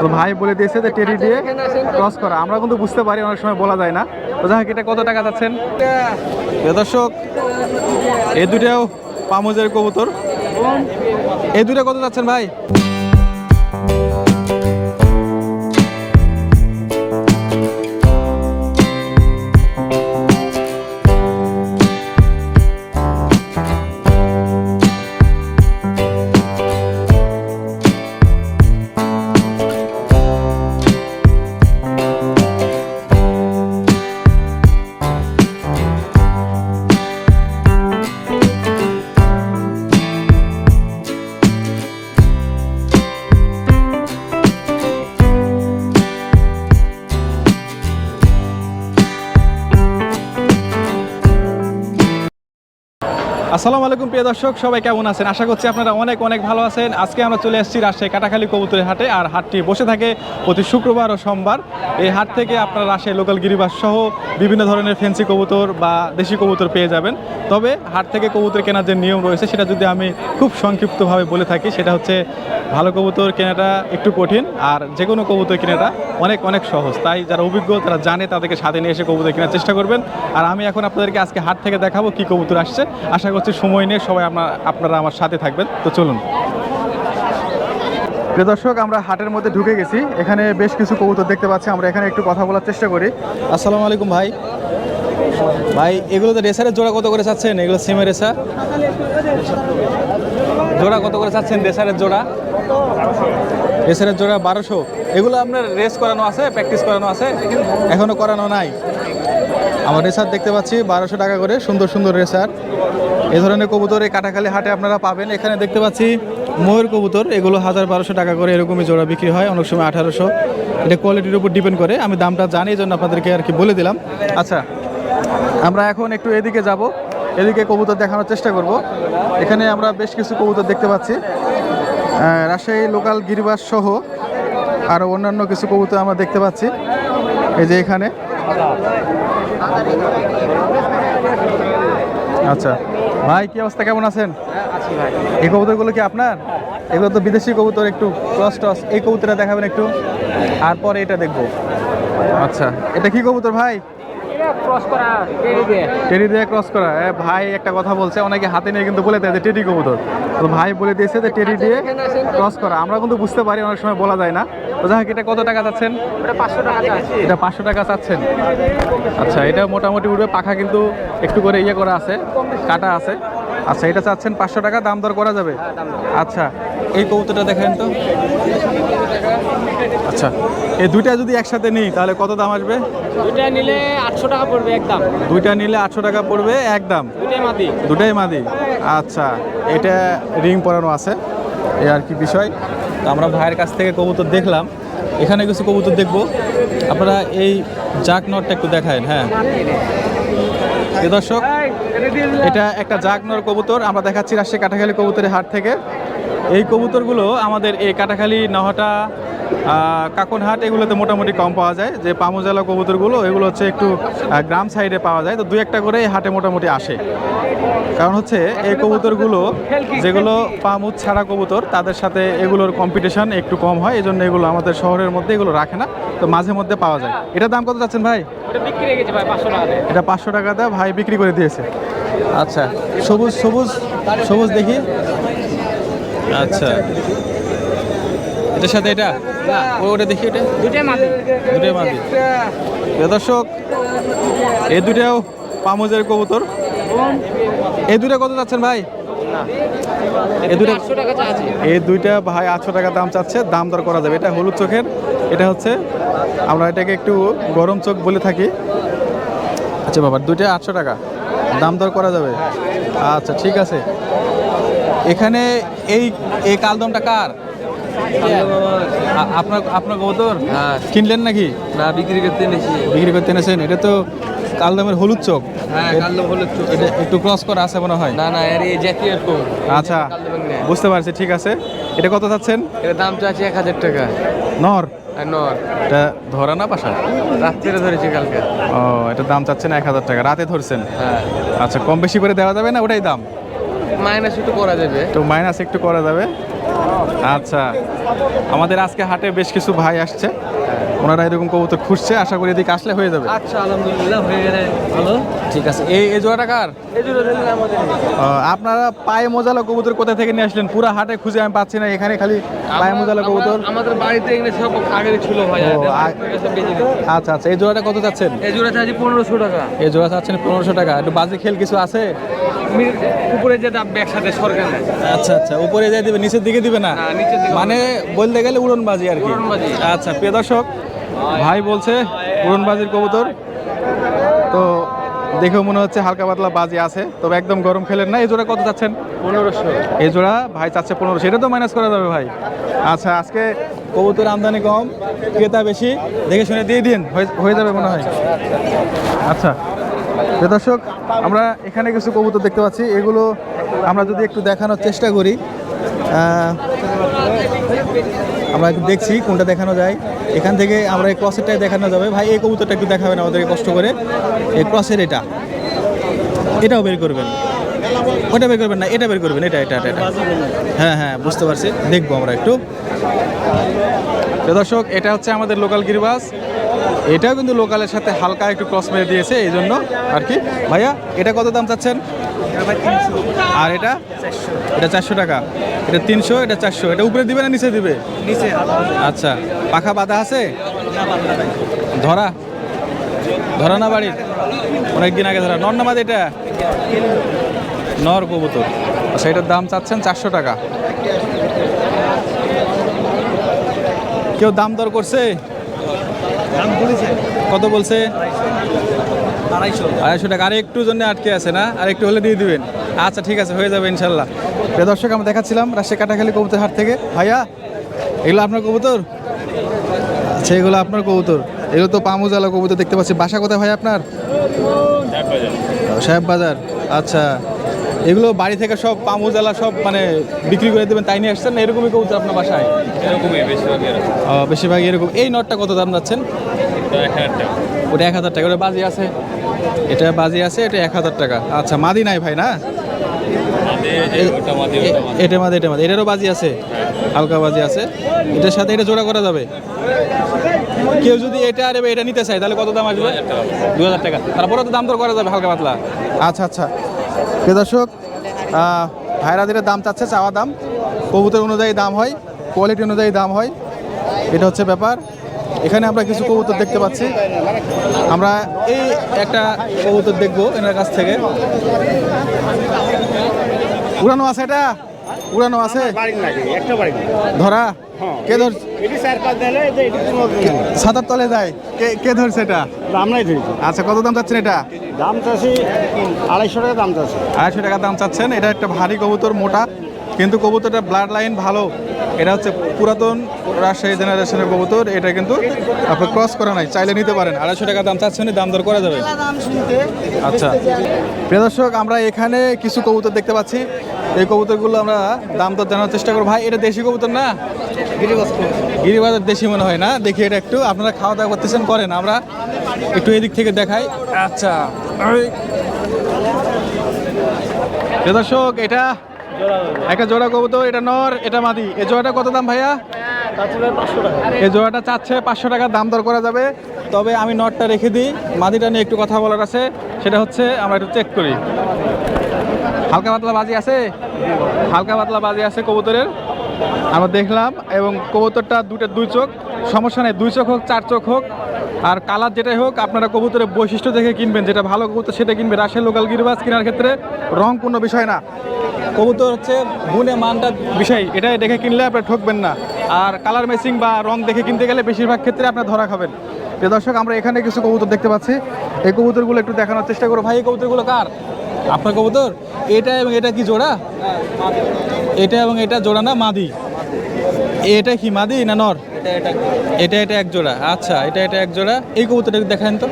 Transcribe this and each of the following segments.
তো ভাই বলে দিয়েছে যে টেরি দিয়ে ক্রস করা। আমরা কিন্তু বুঝতে পারি, অনেক সময় বলা যায় না। তো যাই এটা কত টাকা যাচ্ছেন? দর্শক, এ দুটাও পামুজের কবুতর। এ দুটা কত যাচ্ছেন ভাই? আসসালামু আলাইকুম, প্রিয় দর্শক, সবাই কেমন আছেন? আশা করছি আপনারা অনেক অনেক ভালো আছেন। আজকে আমরা চলে এসেছি রাজশাহী কাটাখালী কবুতরের হাটে, আর হাটটি বসে থাকে প্রতি শুক্রবার ও সোমবার। এই হাট থেকে আপনারা রাজশাহী লোকাল গিরিবাস সহ বিভিন্ন ধরনের ফেন্সি কবুতর বা দেশি কবুতর পেয়ে যাবেন। তবে হাট থেকে কবুতর কেনার যে নিয়ম রয়েছে, সেটা যদি আমি খুব সংক্ষিপ্তভাবে বলে থাকি, সেটা হচ্ছে ভালো কবুতর কেনাটা একটু কঠিন আর যে কোনো কবুতর কেনাটা অনেক অনেক সহজ। তাই যারা অভিজ্ঞ, তারা জানে, তাদেরকে সাথে নিয়ে এসে কবুতর কেনার চেষ্টা করবেন। আর আমি এখন আপনাদেরকে আজকে হাট থেকে দেখাবো কি কবুতর আসছে। আশা করছি সময় নিয়ে সবাই আপনার আপনারা আমার সাথে থাকবেন। তো চলুন। প্রিয় দর্শক, আমরা হাটের মধ্যে ঢুকে গেছি। এখানে বেশ কিছু কবুতর দেখতে পাচ্ছি। আমরা এখানে একটু কথা বলার চেষ্টা করি। আসসালামু আলাইকুম ভাই। ভাই, এগুলো তো রেসারের জোড়া কত করে চাচ্ছেন? এগুলো সিমের রেসার। জোড়া কত করে চাচ্ছেন রেসারের জোড়া? রেসারের জোড়া বারোশো। এগুলো আপনার রেস করানো আছে, প্র্যাকটিস করানো আছে? এখনও করানো নাই। আমার রেসার দেখতে পাচ্ছি, বারোশো টাকা করে, সুন্দর সুন্দর রেসার। এ ধরনের কবুতর এই কাটাখালি হাটে আপনারা পাবেন। এখানে দেখতে পাচ্ছি ময়ূর কবুতর, এগুলো হাজার বারোশো টাকা করে এরকমই জোড়া বিক্রি হয়, অনেক সময় আঠারোশো। এটা কোয়ালিটির উপর ডিপেন্ড করে, আমি দামটা জানি, এই জন্য আপনাদেরকে আর কি বলে দিলাম। আচ্ছা আমরা এখন একটু এদিকে যাব, এদিকে কবুতর দেখানোর চেষ্টা করব। এখানে আমরা বেশ কিছু কবুতর দেখতে পাচ্ছি। রাজশাহী লোকাল গিরিবাস সহ আরও অন্যান্য কিছু কবুতর আমরা দেখতে পাচ্ছি। এই যে এখানে। আচ্ছা ভাই, কি অবস্থা? কেমন আছেন? এই কবুতরগুলো কি আপনার? এগুলো তো বিদেশি কবুতর, একটু ক্রস টস। এই কবুতরটা দেখাবেন একটু। আর পরে এটা দেখব। আচ্ছা এটা কি কবুতর ভাই? টেডি দিয়ে ক্রস করা। ভাই একটা কথা বলছে অনেকে হাতে নিয়ে কিন্তু বলে দেয় যে টেডি কবুতর। তো ভাই বলে দিয়েছে যে টেডি দিয়ে ক্রস করা। আমরা কিন্তু বুঝতে পারি অনেক সময় বলা যায় না। তো যাই এটা কত টাকা চাচ্ছেন? এটা পাঁচশো টাকা চাচ্ছেন? আচ্ছা এটা মোটামুটি উঠবে। পাখা কিন্তু একটু করে ইয়ে করা আছে কাটা আছে। আচ্ছা এটা চাচ্ছেন পাঁচশো টাকা দাম দর করা যাবে? আচ্ছা এই কবুতরটা দেখেন তো। আচ্ছা এই দুইটা যদি একসাথে নিই তাহলে কত দাম আসবে? দুইটা নিলে আটশো টাকা পড়বে একদম দুইটা নিলে আটশো টাকা পড়বে একদম দুইটাই মাদি। দুটাই মাদি? আচ্ছা এটা রিং পরানো আছে এই আর কি বিষয়। তো আমরা ভাইয়ের কাছ থেকে কবুতর দেখলাম। এখানে কিছু কবুতর দেখব। আপনারা এই জাক নটটা একটু দেখায় হ্যাঁ। এ দর্শক এটা একটা জাগনর কবুতর, আমরা দেখাচ্ছি রাজশাহী কাটাখালী কবুতরের হাট থেকে। এই কবুতরগুলো আমাদের এই কাটাখালী নহটা কাকনহাট এগুলোতে মোটামুটি কম পাওয়া যায়। যে পামুজালা কবুতরগুলো এগুলো হচ্ছে একটু গ্রাম সাইডে পাওয়া যায়। তো দু একটা করে হাটে মোটামুটি আসে। কারণ হচ্ছে এই কবুতরগুলো যেগুলো পামুদ ছাড়া কবুতর তাদের সাথে এগুলোর কম্পিটিশন একটু কম হয়। এই জন্য এগুলো আমাদের শহরের মধ্যে এগুলো রাখে না। তো মাঝে মধ্যে পাওয়া যায়। এটার দাম কত যাচ্ছেন ভাই? ওটা বিক্রি হয়ে গেছে ভাই পাঁচশো টাকা দিয়ে। এটা ভাই বিক্রি করে দিয়েছে। আচ্ছা সবুজ সবুজ সবুজ দেখি। আচ্ছা। এটার সাথে এটা? ও ওটা দেখি এটা? দুইটাই মাদি দুটোই মাদি দর্শক এই দুটাও পামুজের কবুতর। এই দুটা কত যাচ্ছেন ভাই? এই দুটো দুইটা ভাই আটশো টাকা দাম চাচ্ছে দাম দর করা যাবে। এটা হলুদ চোখের এটা হচ্ছে আমরা এটাকে একটু গরম চোখ বলে থাকি। আচ্ছা বাবা দুইটা আটশো টাকা দাম দর করা যাবে। আচ্ছা ঠিক আছে। এখানে এই এই কালদমটা কার? আপনার আপনার কবুতর? হ্যাঁ। কিনলেন নাকি? না বিক্রি করতে এনেছি। বিক্রি করতে এনেছেন? এটা তো কালদমের হলুদ চোখ। হ্যাঁ একটু এটা একটু ক্রস করা আছে মনে হয়? না না এর এই জাতীয় এরকম আচ্ছা বুঝতে পারছি ঠিক আছে। এটা কত চাচ্ছেন? এর দাম চাচ্ছে এক হাজার টাকা। নর? নর। এটা ধরা না পাশা রাত্রে ধরেছি কালকে। ও এটা দাম চাচ্ছেন এক হাজার টাকা। রাতে ধরছেন? হ্যাঁ। আচ্ছা কম বেশি করে দেওয়া যাবে না ওটাই দাম? মাইনাস একটু করা যাবে। তো মাইনাস একটু করা যাবে। আচ্ছা আমাদের আজকে হাটে বেশ কিছু ভাই আসছে। ওনারা এরকম কবুতর খুঁজছে আশা করি এদিকে আসলে হয়ে যাবে। আচ্ছা আলহামদুলিল্লাহ হয়ে গেলে ভালো। ঠিক আছে এই এই জোড়াটা কার? এই জন্য দিলেন আমাদের আপনারা পায়ে মোজালা কবুতর কোথা থেকে নিয়ে আসলেন? পুরা হাটে খুঁজে আমি পাচ্ছি না এখানে খালি পায়ে মোজালা কবুতর। আমাদের বাড়িতে এগুলো সব আগের ছিল ভাই আচ্ছা আচ্ছা এই জোড়াটা কত চাচ্ছেন? এই জোড়া চাইছি পনেরোশো টাকা। এই জোড়া চাচ্ছেন পনেরোশো টাকা। একটু বাজে খেল কিছু আছে? উপরে যে দাম একসাথে সরকার আচ্ছা আচ্ছা উপরে যাই দিবে নিচের দিকে দিবে না? না, নিচের দিকে মানে বলতে গেলে উড়নবাজি আর কি। আচ্ছা প্রিয় দর্শক ভাই বলছে উড়নবাজির কবুতর। তো দেখেও মনে হচ্ছে হালকা পাতলা বাজি আছে তবে একদম গরম খেলেন না। এই জোড়া কত চাচ্ছেন? পনেরোশো। এই জোড়া ভাই চাচ্ছে পনেরোশো। এটা তো মাইনাস করা যাবে ভাই। আচ্ছা আজকে কবুতর আমদানি কম ক্রেতা বেশি। দেখে শুনে দিয়ে দিন হয়ে- যাবে মনে হয়। আচ্ছা দর্শক আমরা এখানে কিছু কবুতর দেখতে পাচ্ছি। এগুলো আমরা যদি একটু দেখানোর চেষ্টা করি আমরা একটু দেখছি কোনটা দেখানো যায়। এখান থেকে আমরা এই ক্রসেরটাই দেখানো যাবে। ভাই এই কবুতরটা একটু দেখাবেন আমাদেরকে কষ্ট করে। এই ক্রসের এটা। এটাও বের করবেন। ওটা বের করবেন না এটা বের করবেন। এটা এটা এটা এটা। হ্যাঁ হ্যাঁ বুঝতে পারছি। দেখব আমরা একটু। তো দর্শক এটা হচ্ছে আমাদের লোকাল গিরিবাস। এটাও কিন্তু লোকালের সাথে হালকা একটু ক্রস মেরে দিয়েছে এই জন্য আর কি। ভাইয়া এটা কত দাম চাচ্ছেন? আর এটা? এটা চারশো টাকা। এটা তিনশো এটা চারশো। এটা উপরে দিবে না নিচে দিবে? নিচে। আচ্ছা পাখা বাঁধা আছে? ধরা? ধরা না বাড়ির? অনেকদিন আগে ধরা। নর নামাজ এটা? নর কবুতর। আচ্ছা এটার দাম চাচ্ছেন চারশো টাকা। কেউ দাম দর করছে? কত বলছে? আড়াইশো। আড়াইশো টাকা। আর একটু জন্য আটকে আছে না? আর একটু হলে দিয়ে দিবেন। আচ্ছা ঠিক আছে হয়ে যাবে ইনশাল্লাহ। প্রিয় দর্শক আমরা দেখাচ্ছিলাম রাজশাহী কাটাখালী কবুতর হাট থেকে। ভাইয়া এগুলো আপনার কবুতর? আচ্ছা এগুলো আপনার কবুতর। এগুলো তো পামুজালা কবুতর দেখতে পাচ্ছি। বাসা কোথায় ভাই আপনার? সাহেব বাজার। আচ্ছা এগুলো বাড়ি থেকে সব পামুজালা সব মানে বিক্রি করে দেবেন তাই নিয়ে আসছেন না এরকমই কবুতর আপনার বাসায়? এরকমই বেশিরভাগ এরকম। এই নটটা কত দাম যাচ্ছেন? ওটা এক হাজার টাকা। ওটা বাজি আছে? এটা বাজি আছে এটা এক হাজার টাকা। আচ্ছা মাদি নাই ভাই না? এটা মাদি এটা মাদি। এটারও বাজি আছে হালকা বাজি আছে। এটার সাথে এটা জোড়া করা যাবে। কেউ যদি এটা আর এটা নিতে চায় তাহলে কত দাম আসবে? দু হাজার টাকা। তারপরে তো দাম দর করা যাবে হালকা পাতলা। আচ্ছা আচ্ছা। প্রিয় দর্শক আহ, ভাইরাদের দাম চাচ্ছে চাওয়া দাম। কবুতর অনুযায়ী দাম হয় কোয়ালিটি অনুযায়ী দাম হয়। এটা হচ্ছে ব্যাপার। এখানে আমরা কিছু কবুতর দেখতে পাচ্ছি। আমরা এই একটা কবুতর দেখব এনার কাছ থেকে। উড়ানো আছে এটা? উড়ানো আছে? ধরা? কে ধর সাতার তলে যায়। কে কে ধরছে এটা? আমরাই ধরেছি আচ্ছা কত দাম চাচ্ছেন এটা? দাম চাচ্ছি আড়াইশো টাকা দাম চাচ্ছি। আড়াইশো টাকা দাম চাচ্ছেন। এটা একটা ভারী কবুতর মোটা। কিন্তু কবুতরটা ব্লাড লাইন ভালো। এটা হচ্ছে পুরাতন রাজশাহী জেনারেশনের কবুতর, এটা কিন্তু আপনার ক্রস করা নাই, চাইলে নিতে পারেন। আড়াইশো টাকা দাম চাচ্ছেন দাম দর করা যাবে। আচ্ছা। প্রিয় দর্শক, আমরা এখানে কিছু কবুতর দেখতে পাচ্ছি। এই কবুতরগুলো আমরা দাম দর জানার চেষ্টা করব। ভাই, এটা দেশি কবুতর না? গিরিবাজার দেশি মনে হয় না? দেখি এটা একটু। আপনারা খাওয়া দাওয়া করতেছেন, করেন। আমরা একটু এদিক থেকে দেখাই। আচ্ছা। দর্শক, এটা একটা জোড়া কবুতর, এটা নর, এটা মাদি। এই জোড়াটা কত দাম ভাইয়া? এই জোড়াটা চাচ্ছে পাঁচশো টাকা, দাম দর করা যাবে। তবে আমি নটটা রেখে দিই। মাদিটা নিয়ে একটু কথা বলার আছে। সেটা হচ্ছে, আমরা একটু চেক করি। হালকা পাতলা বাজি আছে? হালকা পাতলা বাজি আছে কবুতরের। আমরা দেখলাম, এবং কবুতরটা দুটো দুই চোখ। সমস্যা নেই, দুই চোখ হোক, চার চোখ হোক। আর কালার যেটাই হোক, আপনারা কবুতরের বৈশিষ্ট্য দেখে কিনবেন। যেটা ভালো কবুতর, সেটা কিনবেন। রাশের লোকাল গিরিবাজ কেনার ক্ষেত্রে রং কোনো বিষয় না। কবুতর হচ্ছে গুণে মানটা বিষয়, এটা দেখে কিনলে আপনি ঠকবেন না। আর কালার ম্যাচিং বা রং দেখে কিনতে গেলে বেশিরভাগ ক্ষেত্রে আপনার ধরা খাবেন। প্রিয় দর্শক, আমরা এখানে কিছু কবুতর দেখতে পাচ্ছি। এই কবুতরগুলো একটু দেখানোর চেষ্টা করো। ভাই, এই কবুতরগুলো কার? আপনার কবুতর? এটা এবং এটা কি জোড়া? এটা এবং এটা জোড়া না মাদি? এটা কি মাদি না নর? এটা এটা এক জোড়া। আচ্ছা এটা এটা এক জোড়া। এই কবুতরটা দেখেন তো।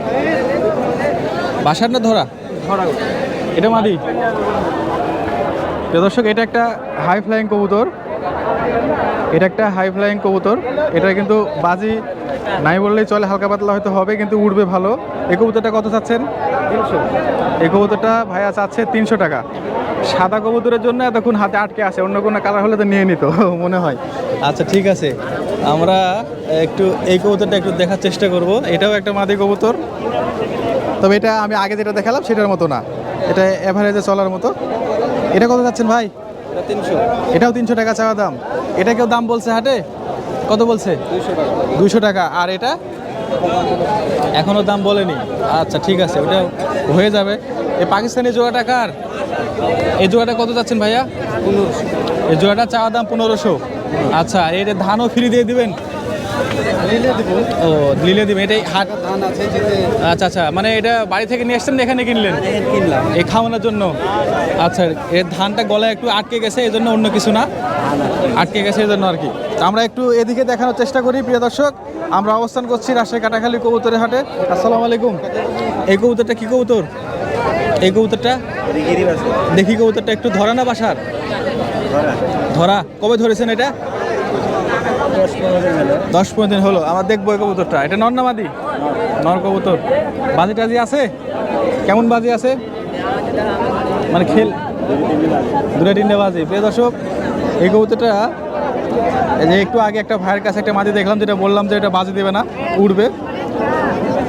বাসার না ধরা? এটা মাদি? প্রিয় দর্শক এটা একটা হাই ফ্লাইং কবুতর। এটা একটা হাই ফ্লাইং কবুতর। এটা কিন্তু বাজি নাই বললেই চলে হালকা পাতলা হয়তো হবে কিন্তু উড়বে ভালো। এই কবুতরটা কত চাচ্ছেন? এই কবুতরটা ভাইয়া চাচ্ছে তিনশো টাকা। সাদা কবুতরের জন্য এতক্ষণ হাতে আটকে আছে অন্য কোনো কালার হলে তো নিয়ে নিত মনে হয়। আচ্ছা ঠিক আছে। আমরা একটু এই কবুতরটা একটু দেখার চেষ্টা করব। এটাও একটা মাদি কবুতর। তবে এটা আমি আগে যেটা দেখালাম সেটার মতো না। এটা অ্যাভারেজে চলার মতো। এটা কত যাচ্ছেন ভাই? তিনশো। এটাও তিনশো টাকা চাওয়া দাম। এটা কেউ দাম বলছে হাটে? কত বলছে? দুইশো টাকা। আর এটা? এখনও দাম বলেনি। আচ্ছা ঠিক আছে ওটা হয়ে যাবে। এই পাকিস্তানি জোড়াটা কার? এই জোড়াটা কত যাচ্ছেন ভাইয়া? এই জোড়াটা চাওয়া দাম পনেরোশো। আচ্ছা এটা ধানও ফ্রি দিয়ে দিবেন? ও দিলে দিবেন। এটাই হাট ধান আছে আচ্ছা আচ্ছা। মানে এটা বাড়ি থেকে নিয়ে আসছেন এখানে কিনলেন? কিনলাম। এই খাওয়ানোর জন্য? আচ্ছা এর ধানটা গলায় একটু আটকে গেছে এই জন্য অন্য কিছু না? আটকে গেছে এই জন্য আর কি। আমরা একটু এদিকে দেখানোর চেষ্টা করি প্রিয় দর্শক। আমরা অবস্থান করছি রাজশাহী কাটাখালী কবুতরের হাটে। আসসালামু আলাইকুম। এই কবুতরটা কি কবুতর? এই কবুতরটা? দেখি কবুতরটা একটু ধরা না বাসার? ধরা। কবে ধরেছেন এটা? দশ পনেরো দিন হলো। আমার দেখব এই কবুতরটা। এটা নর না নর কবুতর। বাজি টাজি আছে? কেমন বাজি আছে? মানে খেল দুটো তিনটে বাজি। প্রিয় দর্শক, এই কবুতরটা যে একটু আগে একটা ভাইয়ের কাছে একটা মাদি দেখলাম, যেটা বললাম যে এটা বাজি দেবে না, উড়বে।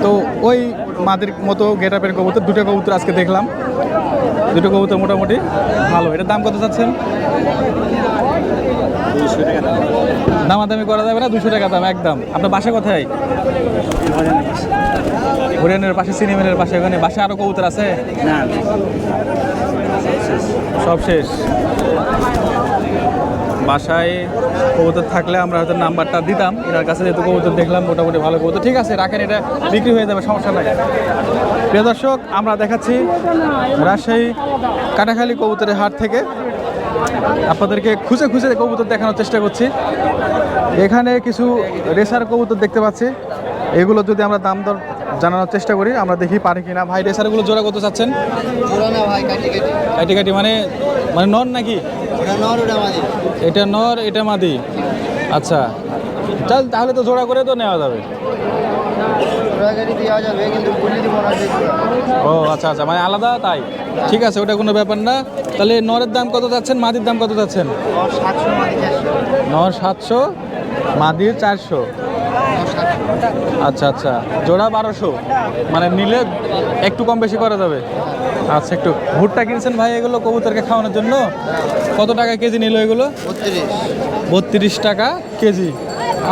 তো ওই মাদির মতো গেট আপের কবুতর, দুটো কবুতর আজকে দেখলাম। দুটো কবুতর মোটামুটি ভালো। এটার দাম কত চাচ্ছেন? দামাদামি করা যাবে না দুশো টাকা দাম একদম। আপনার বাসা কোথায়? হরিয়ানের পাশে সিনেমের পাশে ওখানে। বাসা আরও কবুতর আছে? না। সব শেষ। বাসায় কবুতর থাকলে আমরা হয়তো নাম্বারটা দিতাম। এনার কাছে যেহেতু কবুতর দেখলাম মোটামুটি ভালো কবুতর। ঠিক আছে রাখেন এটা বিক্রি হয়ে যাবে সমস্যা নাই। প্রিয় দর্শক আমরা দেখাচ্ছি রাজশাহী কাটাখালী কবুতরের হাট থেকে। আপনাদেরকে খুঁজে খুঁজে কবুতর দেখানোর চেষ্টা করছি। এখানে কিছু রেসার কবুতর দেখতে পাচ্ছি। এগুলো যদি আমরা দাম দর জানানোর চেষ্টা করি আমরা দেখি পারি কিনা। ভাই রেসারগুলো জোড়া করতে চাচ্ছেন? কাটি মানে মানে নর নাকি? এটা নর এটা মাদি। আচ্ছা চল তাহলে তো জোড়া করে তো নেওয়া যাবে। পুরো গাড়ি দেওয়া যাবে কিন্তু বলে দিব না ও আচ্ছা আচ্ছা মানে আলাদা তাই? ঠিক আছে ওটা কোনো ব্যাপার না। তাহলে নরের দাম কত যাচ্ছেন মাদির দাম কত যাচ্ছেন? নর সাতশো মাদির চারশো। আচ্ছা আচ্ছা জোড়া বারোশো। মানে নিলে একটু কম বেশি করা যাবে। আচ্ছা একটু ভুট্টা কিনছেন ভাই এগুলো কবুতরকে খাওয়ানোর জন্য? কত টাকা কেজি নিল এগুলো? বত্রিশ। টাকা কেজি।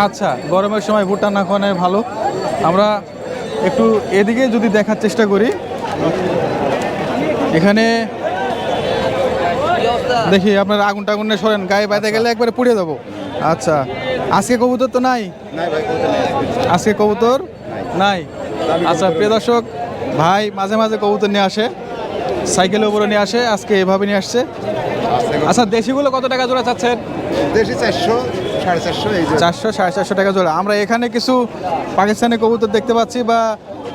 আচ্ছা গরমের সময় ভুট্টা না খাওয়ানো ভালো। আমরা একটু এদিকে যদি দেখার চেষ্টা করি। এখানে দেখি আপনার আগুন টাগুন সরেন, গায়ে বাইতে গেলে একবারে পুড়ে যাব। আচ্ছা আজকে কবুতর তো নাই? আজকে কবুতর নাই? আচ্ছা প্রিয় দর্শক, ভাই মাঝে মাঝে কবুতর নিয়ে আসে, সাইকেলের উপরে নিয়ে আসে, আজকে এভাবে নিয়ে আসছে। আচ্ছা দেশিগুলো কত টাকা জোড়া চাচ্ছেন? দেশি চারশো। সাড়ে চারশো চারশো সাড়ে চারশো টাকা জোড়া। আমরা এখানে কিছু পাকিস্তানি কবুতর দেখতে পাচ্ছি বা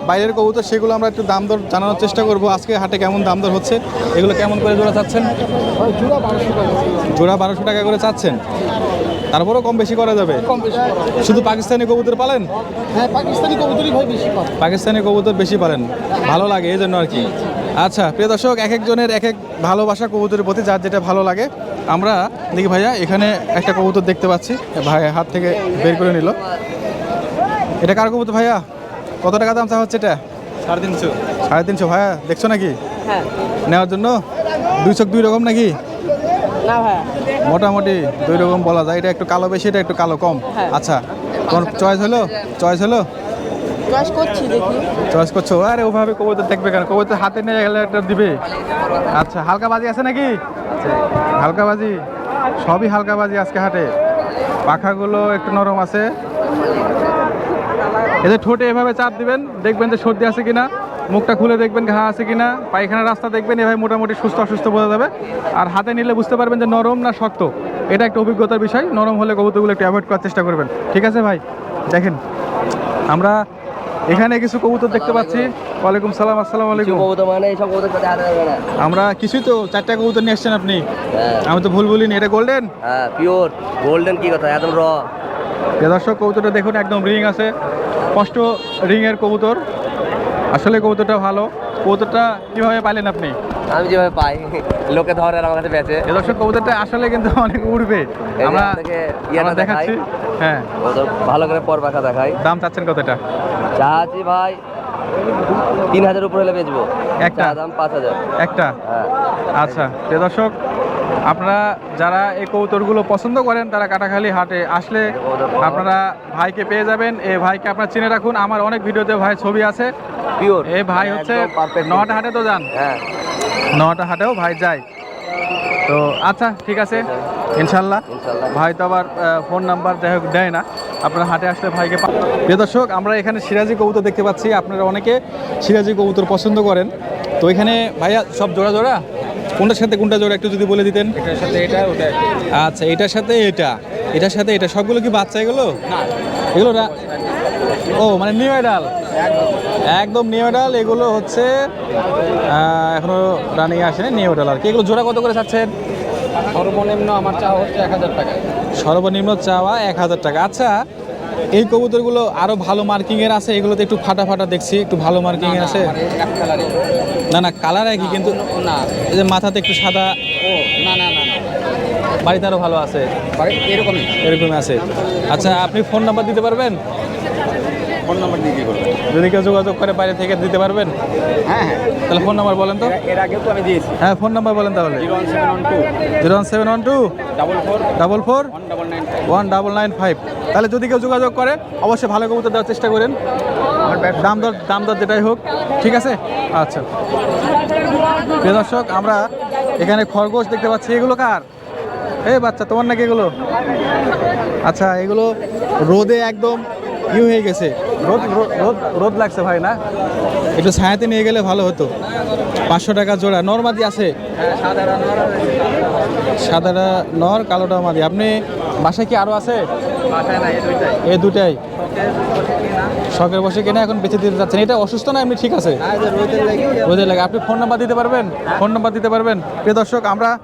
বাইরের কবুতর সেগুলো আমরা একটু দাম দর জানানোর চেষ্টা করব। আজকে হাটে কেমন দাম দর হচ্ছে? এগুলো কেমন করে জোড়া চাচ্ছেন? জোড়া বারোশো টাকা করে চাচ্ছেন। তারপরেও কম বেশি করা যাবে? শুধু পাকিস্তানি কবুতর পালেন? হ্যাঁ পাকিস্তানি কবুতরই ভাই বেশি পাকিস্তানি কবুতর বেশি পালেন। ভালো লাগে এই জন্য আর কি। আচ্ছা প্রিয় দর্শক এক একজনের এক এক ভালোবাসা কবুতরের প্রতি যার যেটা ভালো লাগে। আমরা দেখি ভাইয়া এখানে একটা কবুতর দেখতে পাচ্ছি। ভাই হাত থেকে বের করে নিল। এটা কার কবুতর ভাইয়া? কত টাকা দাম চা হচ্ছে এটা? সাড়ে তিনশো। সাড়ে তিনশো ভাইয়া দেখছ নাকি? হ্যাঁ। নেওয়ার জন্য? দুই চোখ দুই রকম নাকি? মোটামুটি দুই রকম বলা যায়। এটা একটু কালো বেশি এটা একটু কালো কম। হ্যাঁ। আচ্ছা তোমার চয়েস হলো? চয়েস হলো? চয়েস করছি দেখি। চয়েস করছ? আরে, ওভাবে কবুতর দেখবে কেন? কবুতর হাতে নিয়ে গেলে একটা দিবে। আচ্ছা হালকা বাজি আছে নাকি? হালকা বাজি সবই হালকা বাজি আজকে হাটে। পাখাগুলো একটু নরম আছে। এদের ঠোঁটে এভাবে চাপ দিবেন, দেখবেন যে সর্দি আছে কিনা। মুখটা খুলে দেখবেন ঘা আছে কিনা। পায়খানা রাস্তা দেখবেন, এভাবে মোটামুটি সুস্থ অসুস্থ বোঝা যাবে। আর হাতে নিলে বুঝতে পারবেন যে নরম না শক্ত। এটা একটা অভিজ্ঞতার বিষয়। নরম হলে কবুতরগুলো একটু অ্যাভয়েড করার চেষ্টা করবেন। ঠিক আছে ভাই? দেখেন, আমরা এখানে কিছু কবুতর দেখতে পাচ্ছি। ওয়ালাইকুম সালাম আসসালাম আলাইকুম। কবুতর মানে এইসব কবুতর কথা হাতে হবে না। আমরা কিছুই তো চারটা কবুতর নিয়ে আসছেন আপনি। হ্যাঁ। আমি তো ভুল বলিনি এটা গোল্ডেন হ্যাঁ পিওর গোল্ডেন কি কথা? একদম র দর্শক কবুতরটা দেখুন একদম রিং আছে। স্পষ্ট রিংয়ের কবুতর। আসলে কবুতরটা ভালো। কবুতরটা কীভাবে পাইলেন আপনি? আমি যেভাবে পাই লোকে ধরে আর আমার কাছে বেচে। দর্শক কবুতরটা আসলে কিন্তু অনেক উড়বে। আমরা আপনাকে দেখাচ্ছি। হ্যাঁ। ও ভালো করে পর পাখা দেখাই। দাম চাচ্ছেন কত এটা? চাচ্ছি ভাই তিন হাজার উপরে হলে বেচবো। একটা? দাম পাঁচ হাজার। একটা? হ্যাঁ। আচ্ছা প্রিয় দর্শক আপনারা যারা এই কবুতরগুলো পছন্দ করেন তারা কাটাখালি হাটে আসলে আপনারা ভাইকে পেয়ে যাবেন। এই ভাইকে আপনারা চিনে রাখুন আমার অনেক ভিডিওতে ভাই ছবি আছে। পিওর এই ভাই হচ্ছে একদম perfect। নটা হাটে তো যান। হ্যাঁ। নটা হাটেও ভাই যায়। তো আচ্ছা ঠিক আছে। ইনশাল্লাহ। ভাই তো আবার ফোন নাম্বার যাই হোক দেয় না। আপনার হাটে আসলে ভাইকে পা- প্রিয় দর্শক আমরা এখানে সিরাজি কবুতর দেখতে পাচ্ছি। আপনারা অনেকে সিরাজি কবুতর পছন্দ করেন। তো এখানে ভাইয়া সব জোড়া জোড়া? কোনটার সাথে কোনটা জোড়া একটু যদি বলে দিতেন? এটার সাথে এটা ওটা। আচ্ছা এটার সাথে এটা। এটার সাথে এটা। সবগুলো কি বাচ্চা এগুলো? এগুলো রা- ও মানে নিউ এডাল একদম নিউ এডাল এগুলো হচ্ছে এখনও রানিং আসেনি নিউ এডাল আর কি। এগুলো জোড়া কত করে চাচ্ছেন সর্বনিম্ন আমার চা হচ্ছে এক হাজার টাকা সর্বনিম্ন চাওয়া এক হাজার টাকা। আচ্ছা এই কবুতরগুলো আরও ভালো মার্কিং এর আছে এগুলোতে একটু ফাটা ফাটা দেখছি একটু ভালো মার্কিং এর আছে? না না কালার একই কিন্তু না। এই যে মাথাতে একটু সাদা। ও না না না বাড়িতে আরও ভালো আছে? এরকমই। এরকম আছে। আচ্ছা আপনি ফোন নাম্বার দিতে পারবেন? ফোন নাম্বার দিয়ে কি করব যদি কেউ যোগাযোগ করে বাইরে থেকে দিতে পারবেন? হ্যাঁ হ্যাঁ। তাহলে ফোন নাম্বার বলেন তো। এর আগেও তো আমি দিয়েছি। হ্যাঁ ফোন নাম্বার বলেন তাহলে। Zero one seven one two. Zero one seven one two. Double four. Double four. One double nine five. তাহলে যদি কেউ যোগাযোগ করে অবশ্যই ভালো কবুতর দেওয়ার চেষ্টা করেন। দাম দর দাম দর যেটাই হোক। ঠিক আছে? আচ্ছা। প্রিয় দর্শক আমরা এখানে খরগোশ দেখতে পাচ্ছি। এগুলো কার? এই বাচ্চা তোমার নাকি এগুলো? আচ্ছা এগুলো রোদে একদম ইউ হয়ে গেছে। রোদ রোদ- রোদ রোদ লাগছে ভাই না? একটু ছায়াতে নিয়ে গেলে ভালো হতো। পাঁচশো টাকা জোড়া। নর্মাদি আছে? সাদাটা নর কালোটা মাদি। আপনি বাসায় কি আরও আছে? এই দুটাই শখের বসে কিনে। এখন বেঁচে দিতে যাচ্ছেন। এটা অসুস্থ না এমনি ঠিক আছে? রোদের লাগে আপনি ফোন নাম্বার দিতে পারবেন? ফোন নাম্বার দিতে পারবেন? প্রিয় দর্শক আমরা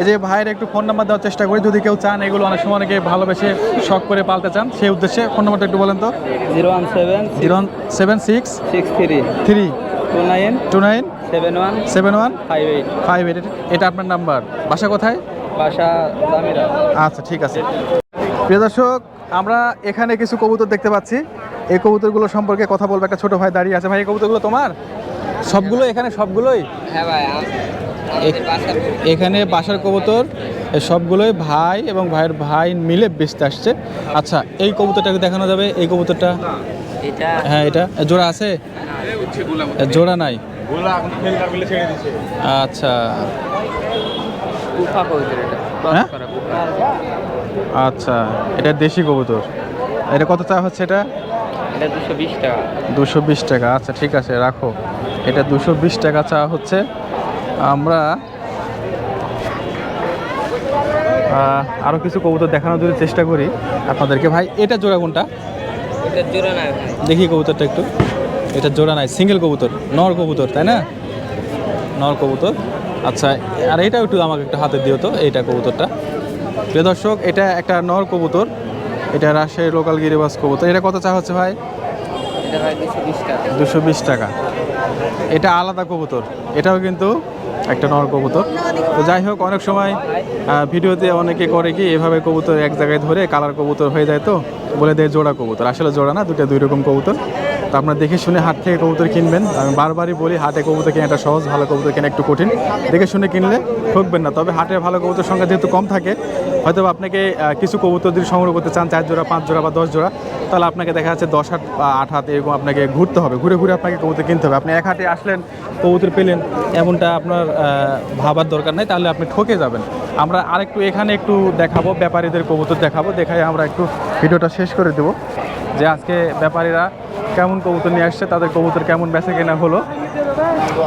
এই যে ভাইয়ের একটু ফোন নাম্বার দেওয়ার চেষ্টা করি যদি কেউ চান এগুলো অনেক সময় অনেকে ভালোবেসে শখ করে পালতে চান সেই উদ্দেশ্যে ফোন নাম্বারটা একটু বলেন তো। Zero one seven zero one seven six six three three two nine two nine seven one seven one five eight. Five eight এটা আপনার নাম্বার। বাসা কোথায়? বাসা দামিরা আচ্ছা ঠিক আছে। প্রিয় দর্শক আমরা এখানে কিছু কবুতর দেখতে পাচ্ছি। এই কবুতরগুলো সম্পর্কে কথা বলব। একটা ছোট ভাই দাঁড়িয়ে আছে। ভাই এই কবুতরগুলো তোমার? সবগুলো এখানে সবগুলোই? হ্যাঁ ভাই এখানে বাসার কবুতর সবগুলোই ভাই এবং ভাইয়ের ভাই মিলে বেচতে আসছে। আচ্ছা এই কবুতরটাকে দেখানো যাবে? এই কবুতরটা? হ্যাঁ এটা। জোড়া আছে? জোড়া নাই? আচ্ছা। হ্যাঁ? আচ্ছা এটা দেশি কবুতর। এটা কত চা হচ্ছে এটা? দুশো বিশ টাকা। আচ্ছা ঠিক আছে রাখো। এটা দুশো বিশ টাকা চা হচ্ছে। আমরা আহ, আরও কিছু কবুতর দেখানোর জন্য চেষ্টা করি আপনাদেরকে। ভাই এটা জোড়া কোনটা? এটা জোড়া না দেখি কবুতরটা একটু। এটা জোড়া নাই সিঙ্গেল কবুতর নর কবুতর তাই না? নর কবুতর। আচ্ছা আর এটা একটু আমাকে একটু হাতে দিও তো এইটা কবুতরটা। প্রিয় দর্শক এটা একটা নর কবুতর এটা রাজশাহীর লোকাল গিরিবাস কবুতর। এটা কত চা হচ্ছে ভাই? দুশো বিশ টাকা। এটা আলাদা কবুতর, এটাও কিন্তু একটা নর কবুতর। তো যাই হোক, অনেক সময় ভিডিওতে অনেকে করে কি, এভাবে কবুতর এক জায়গায় ধরে কালার কবুতর হয়ে যায় তো, বলে দেয় জোড়া কবুতর। আসলে জোড়া না দুটো দুই রকম কবুতর। তো আপনারা দেখে শুনে হাট থেকে কবুতর কিনবেন। আমি বারবারই বলি, হাটে কবুতর কেনাটা সহজ, ভালো কবুতর কেনা একটু কঠিন। দেখে শুনে কিনলে ঠকবেন না, তবে হাটে ভালো কবুতর সংখ্যা যেহেতু কম থাকে হয়তো আপনাকে কিছু কবুতর যদি সংগ্রহ করতে চান, চার জোড়া, পাঁচ জোড়া বা দশ জোড়া, তাহলে আপনাকে দেখা যাচ্ছে দশ হাট বা আট হাত এরকম আপনাকে ঘুরতে হবে। ঘুরে ঘুরে আপনাকে কবুতর কিনতে হবে। আপনি এক হাটে আসলেন, কবুতর পেলেন, এমনটা আপনার ভাবার দরকার নেই, তাহলে আপনি ঠকে যাবেন। আমরা আরেকটু এখানে একটু দেখাবো, ব্যাপারীদের কবুতর দেখাবো দেখাই আমরা একটু ভিডিওটা শেষ করে দেবো। যে আজকে ব্যাপারীরা কেমন কবুতর নিয়ে আসছে, তাদের কবুতর কেমন বেচা কেনা হলো।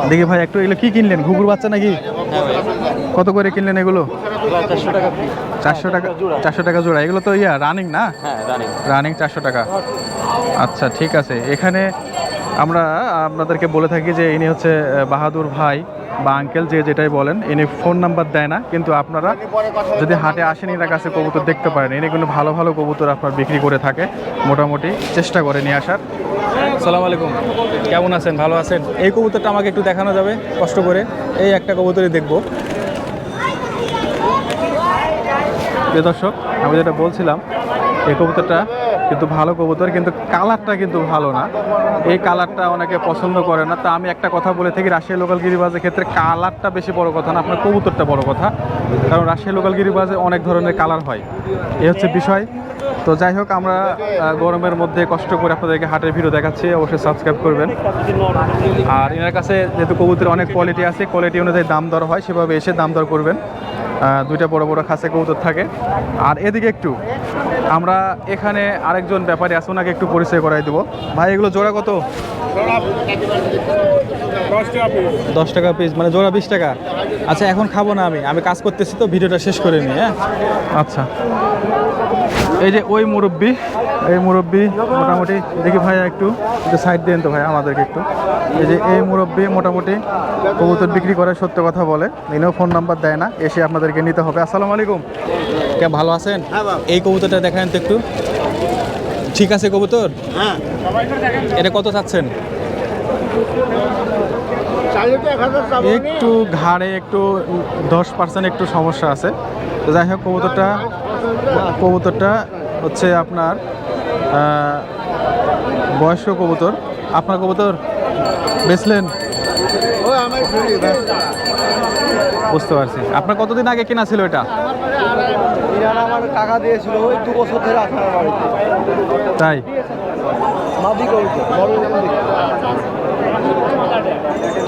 দেখি ভাই, একটু এগুলো কি কিনলেন? ঘুঘুর বাচ্চা নাকি? কত করে কিনলেন এগুলো? চারশো টাকা চারশো টাকা জোড়া। এগুলো তো ইয়া রানিং না? হ্যাঁ রানিং চারশো টাকা। আচ্ছা ঠিক আছে। এখানে আমরা আপনাদেরকে বলে থাকি যে ইনি হচ্ছে বাহাদুর ভাই বা আঙ্কেল যে যেটাই বলেন ইনি ফোন নাম্বার দেয় না কিন্তু আপনারা যদি হাটে আসেন এনার কাছে কবুতর দেখতে পারেন। ইনি কিন্তু ভালো ভালো কবুতর আপনার বিক্রি করে থাকে। মোটামুটি চেষ্টা করে নিয়ে আসার। সালাম আলাইকুম। কেমন আছেন? ভালো আছেন? এই কবুতরটা আমাকে একটু দেখানো যাবে কষ্ট করে। এই একটা কবুতরই দেখব। প্রিয় দর্শক, আমি যেটা বলছিলাম, এই কবুতরটা কিন্তু ভালো কবুতর, কিন্তু কালারটা কিন্তু ভালো না। এই কালারটা অনেকে পছন্দ করে না। তা আমি একটা কথা বলে থাকি রাশিয়া লোকাল গিরিবাজের ক্ষেত্রে কালারটা বেশি বড় কথা না, আপনার কবুতরটা বড় কথা। কারণ রাশিয়া লোকাল গিরিবাজে অনেক ধরনের কালার হয়। এ হচ্ছে বিষয়। তো যাই হোক আমরা গরমের মধ্যে কষ্ট করে আপনাদেরকে হাটের ভিডিও দেখাচ্ছি অবশ্যই সাবস্ক্রাইব করবেন। আর এনার কাছে যেহেতু কবুতরের অনেক কোয়ালিটি আছে কোয়ালিটি অনুযায়ী দাম দর হয় সেভাবে এসে দাম দর করবেন। দুইটা বড় বড় খাসে কবুতর থাকে। আর এদিকে একটু আমরা এখানে আরেকজন ব্যাপারী আছে ওনাকে একটু পরিচয় করাই দেবো। ভাই এগুলো জোড়া কত? দশ টাকা পিস মানে জোড়া বিশ টাকা। আচ্ছা এখন খাব না আমি। আমি কাজ করতেছি তো ভিডিওটা শেষ করে নিই হ্যাঁ? আচ্ছা। এই যে ওই মুরব্বি এই মুরব্বি মোটামুটি দেখি ভাই একটু একটু সাইড দেন তো ভাই আমাদেরকে একটু। এই যে এই মুরব্বি মোটামুটি কবুতর বিক্রি করে সত্য কথা বলে। ইনিও ফোন নাম্বার দেয় না এসে আপনাদেরকে নিতে হবে। আসসালামু আলাইকুম। কে ভালো আছেন? এই কবুতরটা দেখান তো একটু। ঠিক আছে কবুতর? হ্যাঁ। এটা কত চাচ্ছেন? একটু ঘাড়ে একটু দশ পার্সেন্ট একটু সমস্যা আছে। তো যাই হোক কবুতরটা কবুতরটা হচ্ছে আপনার বয়স্ক কবুতর। আপনার কবুতর বেচলেন? বুঝতে পারছি। আপনার কতদিন আগে কেনা ছিল এটা? আমার টাকা দিয়েছিল ওই দু বছর ধরে আপনার বাড়িতে। তাই? মাদি।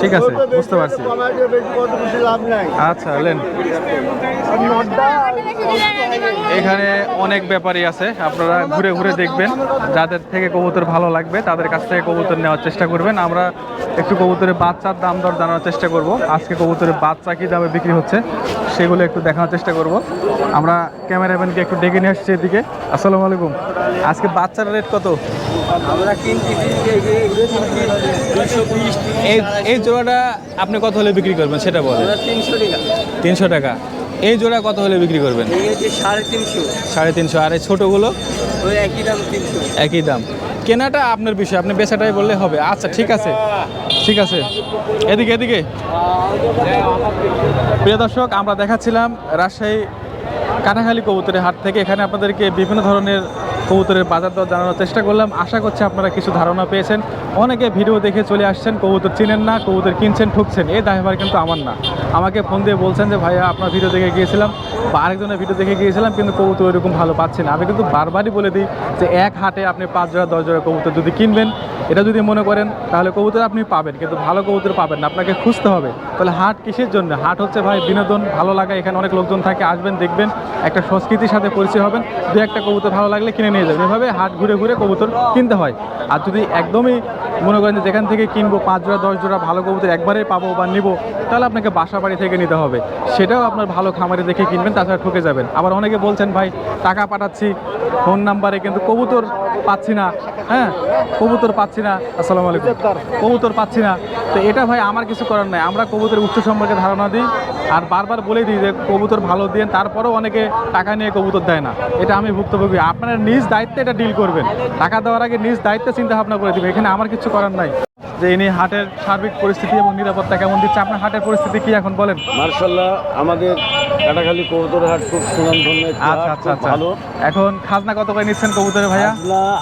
ঠিক আছে, বুঝতে পারছি। আচ্ছা লেন। এখানে অনেক ব্যাপারই আছে, আপনারা ঘুরে ঘুরে দেখবেন। যাদের থেকে কবুতর ভালো লাগবে, তাদের কাছ থেকে কবুতর নেওয়ার চেষ্টা করবেন। আমরা একটু কবুতরের বাচ্চার দাম দর জানার চেষ্টা করব। আজকে কবুতরের বাচ্চা কী দামে বিক্রি হচ্ছে সেগুলো একটু দেখানোর চেষ্টা করব। আমরা ক্যামেরাম্যানকে একটু ডেকে নিয়ে আসছি এদিকে। আসসালামু আলাইকুম। আজকে বাচ্চার রেট কত? আমরা এই এই জোড়াটা আপনি কত হলে বিক্রি করবেন সেটা বলেন। তিনশো টাকা। তিনশো টাকা। এই জোড়া কত হলে বিক্রি করবেন? এই সাড়ে তিনশো। সাড়ে তিনশো। আর এই ছোটোগুলো? ওই একই দাম তিনশো। একই দাম। কেনাটা আপনার বিষয়, আপনি বেচাটাই বললে হবে। আচ্ছা ঠিক আছে। ঠিক আছে। এদিকে এদিকে। প্রিয় দর্শক, আমরা দেখাচ্ছিলাম রাজশাহী কানাখালী কবুতরের হাট থেকে। এখানে আপনাদেরকে বিভিন্ন ধরনের কবুতরের বাজার দর জানানোর চেষ্টা করলাম। আশা করছি আপনারা কিছু ধারণা পেয়েছেন। অনেকে ভিডিও দেখে চলে আসছেন, কবুতর চিনেন না, কবুতর কিনছেন, ঠুকছেন। এই দায়ভার কিন্তু আমার না। আমাকে ফোন দিয়ে বলছেন যে, ভাইয়া, আপনার ভিডিও দেখে গিয়েছিলাম বা আরেকজনের ভিডিও দেখে গিয়েছিলাম, কিন্তু কবুতর ওইরকম ভালো পাচ্ছি না। আমি কিন্তু বারবারই বলে দিই যে, এক হাটে আপনি পাঁচ জোড়া, দশ জোড়া কবুতর যদি কিনবেন, এটা যদি মনে করেন, তাহলে কবুতর আপনি পাবেন, কিন্তু ভালো কবুতর পাবেন না। আপনাকে খুঁজতে হবে। তাহলে হাট কিসের জন্য? হাট হচ্ছে ভাই বিনোদন, ভালো লাগা। এখানে অনেক লোকজন থাকে, আসবেন, দেখবেন, একটা সংস্কৃতির সাথে পরিচয় হবেন। দু একটা কবুতর ভালো লাগলে কিনে নিয়ে যাবেন এভাবে হাট ঘুরে ঘুরে কবুতর কিনতে হয়। আর যদি একদমই মনে করেন যেখান থেকে কিনবো, পাঁচ জোড়া, দশ জোড়া ভালো কবুতর একবারে পাবো বা নিবো, তাহলে আপনাকে বাসা বাড়ি থেকে নিতে হবে। সেটাও আপনার ভালো খামারে দেখে কিনবেন, তাছাড়া ঠকে যাবেন। আবার অনেকে বলছেন, ভাই, টাকা পাঠাচ্ছি ফোন নাম্বারে কিন্তু কবুতর পাচ্ছি না। হ্যাঁ কবুতর পাচ্ছি না। আসসালামু আলাইকুম। কবুতর পাচ্ছি না। তো এটা ভাই আমার কিছু করার নাই। আমরা কবুতর উচ্চ সম্পর্কে ধারণা দিই আর বারবার বলে দিই যে কবুতর ভালো দিয়ে তারপরেও অনেকে টাকা নিয়ে কবুতর দেয় না। এটা আমি ভুক্তভোগী। আপনারা নিজ দায়িত্বে এটা ডিল করবেন। টাকা দেওয়ার আগে নিজ দায়িত্বে চিন্তা ভাবনা করে দিবে এখানে আমার কিছু করার নাই। যে ইনি হাটের সার্বিক পরিস্থিতি এবং নিরাপত্তা কেমন দিচ্ছে আপনার হাটের পরিস্থিতি কি এখন বলেন? মার্শাল্লাহ আমাদের কাটাখালী কবুতর হাট খুব সুনামধন্য ধন্য আচ্ছা আচ্ছা আচ্ছা। ভালো। এখন খাজনা কত করে নিচ্ছেন কবুতরের ভাইয়া?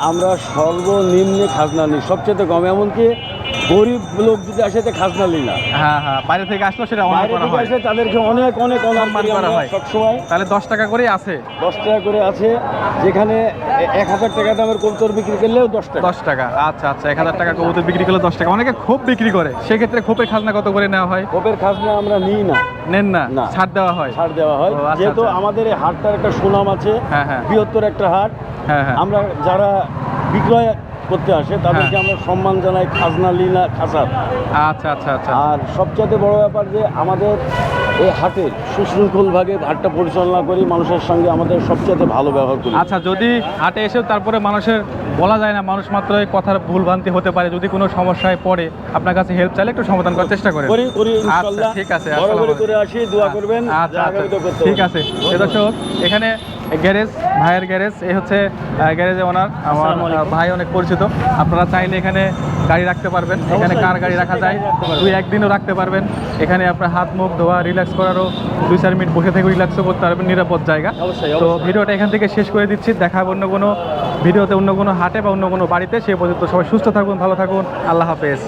আমরা সর্বনিম্নে খাজনা নিই সবচেয়ে কম। এমনকি গরিব লোক যদি আসে তো খাজনা নিই না। হ্যাঁ হ্যাঁ বাইরে থেকে আসলো সেটা অনেক বাইরে করা থেকে হয়। আসে তাদেরকে অনেক অনেক সম্মান করা করা হয়। সবসময়। তাহলে দশ টাকা করেই আছে। দশ টাকা করে আছে যেখানে এক হাজার টাকা দামের কবুতর বিক্রি করলেও দশ টাকা। দশ টাকা আচ্ছা আচ্ছা এক হাজার টাকা কবুতর বিক্রি করলে দশ টাকা। অনেকে খুব বিক্রি করে সেক্ষেত্রে খোপের খাজনা কত করে নেওয়া হয়? খোপের খাজনা আমরা নিই না। নেন না। ছাড় দেওয়া হয়। ছাড় দেওয়া হয়। আচ্ছা, যেহেতু আচ্ছা। আমাদের এই হাটটার একটা সুনাম আছে হ্যাঁ, হ্যাঁ। বৃহত্তর একটা হাট। হ্যাঁ হ্যাঁ। আমরা যারা বিক্রয় করতে আসে তাদেরকে হ্যাঁ। আমরা সম্মান জানাই খাজনা লিনা খাসার আচ্ছা আচ্ছা আচ্ছা। আর সবচেয়ে বড় ব্যাপার যে আমাদের এই হাটে সুশৃঙ্খলভাবে হাটটা পরিচালনা করি মানুষের সঙ্গে আমাদের সবচেয়ে ভালো ব্যবহার করি। আচ্ছা যদি হাটে এসেও তারপরে মানুষের বলা যায় না মানুষ মাত্রই কথার ভুল ভুলভ্রান্তি হতে পারে যদি কোনো সমস্যায় পড়ে আপনার কাছে হেল্প চাইলে একটু সমাধান করার চেষ্টা করেন। করি করি আচ্ছা ইনশাআল্লাহ ঠিক আছে করে আসি দোয়া করবেন। আচ্ছা আচ্ছা ঠিক আছে। এ দর্শক এখানে গ্যারেজ ভাইয়ের গ্যারেজ এই হচ্ছে গ্যারেজে ওনার আমার ভাই অনেক পরিচিত। আপনারা চাইলে এখানে গাড়ি রাখতে পারবেন। এখানে কার গাড়ি রাখা যায়? দুই একদিনও রাখতে পারবেন। এখানে আপনার হাত মুখ ধোয়া রিল্যাক্স করারও দুই চার মিনিট বসে থেকে রিল্যাক্সও করতে পারবেন। নিরাপদ জায়গা। তো ভিডিওটা এখান থেকে শেষ করে দিচ্ছি। দেখা অন্য কোনো ভিডিওতে অন্য কোনো হাটে বা অন্য কোনো বাড়িতে। সে পর্যন্ত সবাই সুস্থ থাকুন ভালো থাকুন। আল্লাহ হাফেজ।